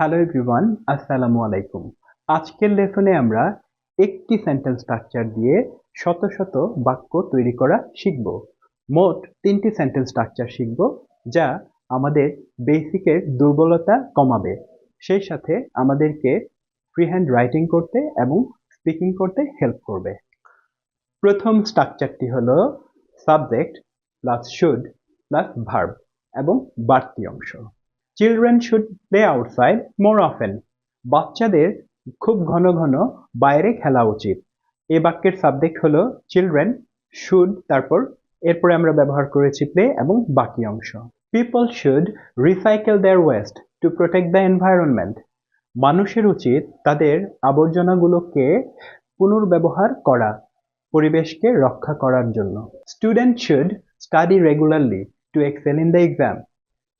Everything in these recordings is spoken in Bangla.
হ্যালো এভরিওয়ান আসসালামু আলাইকুম আজকের লেসনে আমরা একটি সেন্টেন্স স্ট্রাকচার দিয়ে শত শত বাক্য তৈরি করা শিখব। মোট তিনটি সেন্টেন্স স্ট্রাকচার শিখব যা আমাদের বেসিকের দুর্বলতা কমাবে। সেই সাথে আমাদেরকে ফ্রি হ্যান্ড রাইটিং করতে এবং স্পিকিং করতে হেল্প করবে। প্রথম স্ট্রাকচারটি হলো subject plus should plus verb এবং বাড়তি অংশ। Children should play outside more often বাচ্চাদের খুব ঘন ঘন বাইরে খেলা উচিত। এই বাক্যের সাবজেক্ট হলো চিলড্রেন শুড তারপর এরপরে আমরা ব্যবহার করেছি প্লে এবং বাকি অংশ। People should recycle their waste to protect the environment মানুষের উচিত তাদের আবর্জনাগুলোকে পুনর্ব্যবহার করা, পরিবেশকে রক্ষা করার জন্য। Student should study regularly to excel in the exam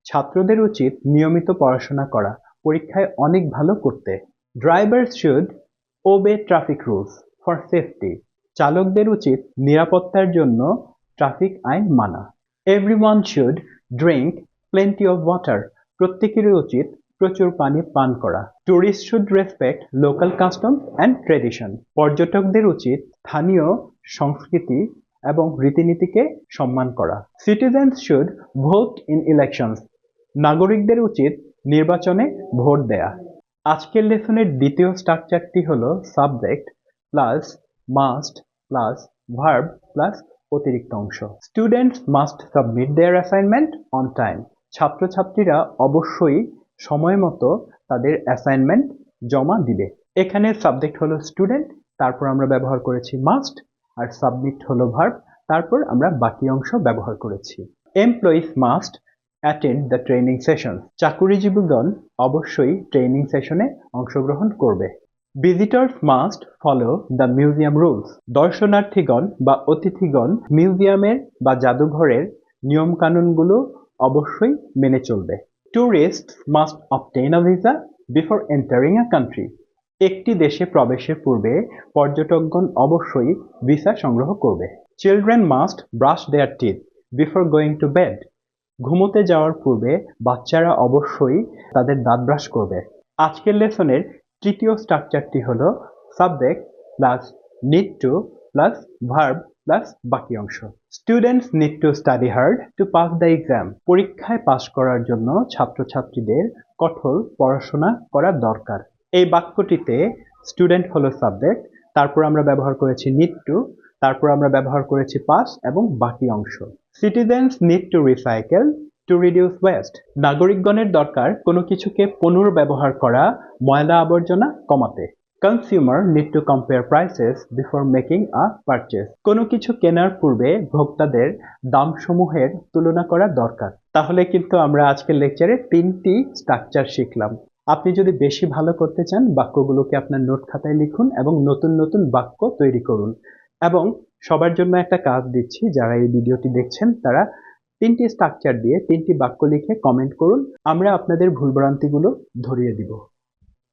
ছাত্রদের উচিত নিয়মিত পড়াশোনা করা, পরীক্ষায় অনেক ভালো করতে। Drivers should obey traffic rules for safety. চালকদের উচিত নিরাপত্তার জন্য ট্রাফিক আইন মানা। Everyone should drink plenty of water. প্রত্যেকেরই উচিত প্রচুর পানি পান করা। Tourist should respect local custom and tradition. পর্যটকদের উচিত স্থানীয় সংস্কৃতি এবং রীতিনীতিকে সম্মান করা। Citizens should vote in elections. নাগরিকদের উচিত নির্বাচনে ভোট দেয়া। আজকের লেসনের দ্বিতীয় স্ট্রাকচারটি হল subject plus must plus verb plus অতিরিক্ত অংশ। Students must submit their assignment on time. ছাত্রছাত্রীরা অবশ্যই সময় মতো তাদের অ্যাসাইনমেন্ট জমা দিবে। এখানে সাবজেক্ট হলো স্টুডেন্ট, তারপর আমরা ব্যবহার করেছি মাস্ট, আর সাবমিট হলো ভার্ব, তারপর আমরা বাকি অংশ ব্যবহার করেছি। Employees must attend the training session চাকুরিজীবীগণ অবশ্যই ট্রেনিং সেশনে অংশগ্রহণ করবে। Visitors must follow the museum rules দর্শনার্থীগণ বা অতিথিগণ মিউজিয়ামের বা জাদুঘরের নিয়মকানুনগুলো অবশ্যই মেনে চলবে। Tourist must obtain a visa before entering a country একটি দেশে প্রবেশের পূর্বে পর্যটকগণ অবশ্যই ভিসা সংগ্রহ করবে। Children must brush their teeth before going to bed ঘুমোতে যাওয়ার পূর্বে বাচ্চারা অবশ্যই তাদের দাঁত ব্রাশ করবে। আজকের লেসনের তৃতীয় স্ট্রাকচারটি হল subject plus need to plus verb plus বাকি অংশ। Students need to study hard to pass the exam পরীক্ষায় পাশ করার জন্য ছাত্রছাত্রীদের কঠোর পড়াশোনা করা দরকার। এই বাক্যটিতে স্টুডেন্ট হলো সাবজেক্ট তারপর আমরা ব্যবহার করেছি নিড টু তারপর আমরা ব্যবহার করেছি পাস এবং বাকি অংশ। Citizens need to recycle to reduce waste নাগরিকগণের দরকার কোনো কিছুকে পুনর্ব্যবহার করা, ময়লা আবর্জনা কমাতে। Consumer need to compare prices before making a purchase কোনো কিছু কেনার পূর্বে ভোক্তাদের দামসমূহের তুলনা করা দরকার। তাহলে কিন্তু আমরা আজকের লেকচারে তিনটি স্ট্রাকচার শিখলাম। আপনি যদি বেশি ভালো করতে চান, বাক্যগুলোকে আপনার নোট খাতায় লিখুন এবং নতুন নতুন বাক্য তৈরি করুন। এবং সবার জন্য একটা কাজ দিচ্ছি, যারা এই ভিডিওটি দেখছেন, তারা তিনটি স্ট্রাকচার দিয়ে তিনটি বাক্য লিখে কমেন্ট করুন, আমরা আপনাদের ভুলভ্রান্তিগুলো ধরিয়ে দিব।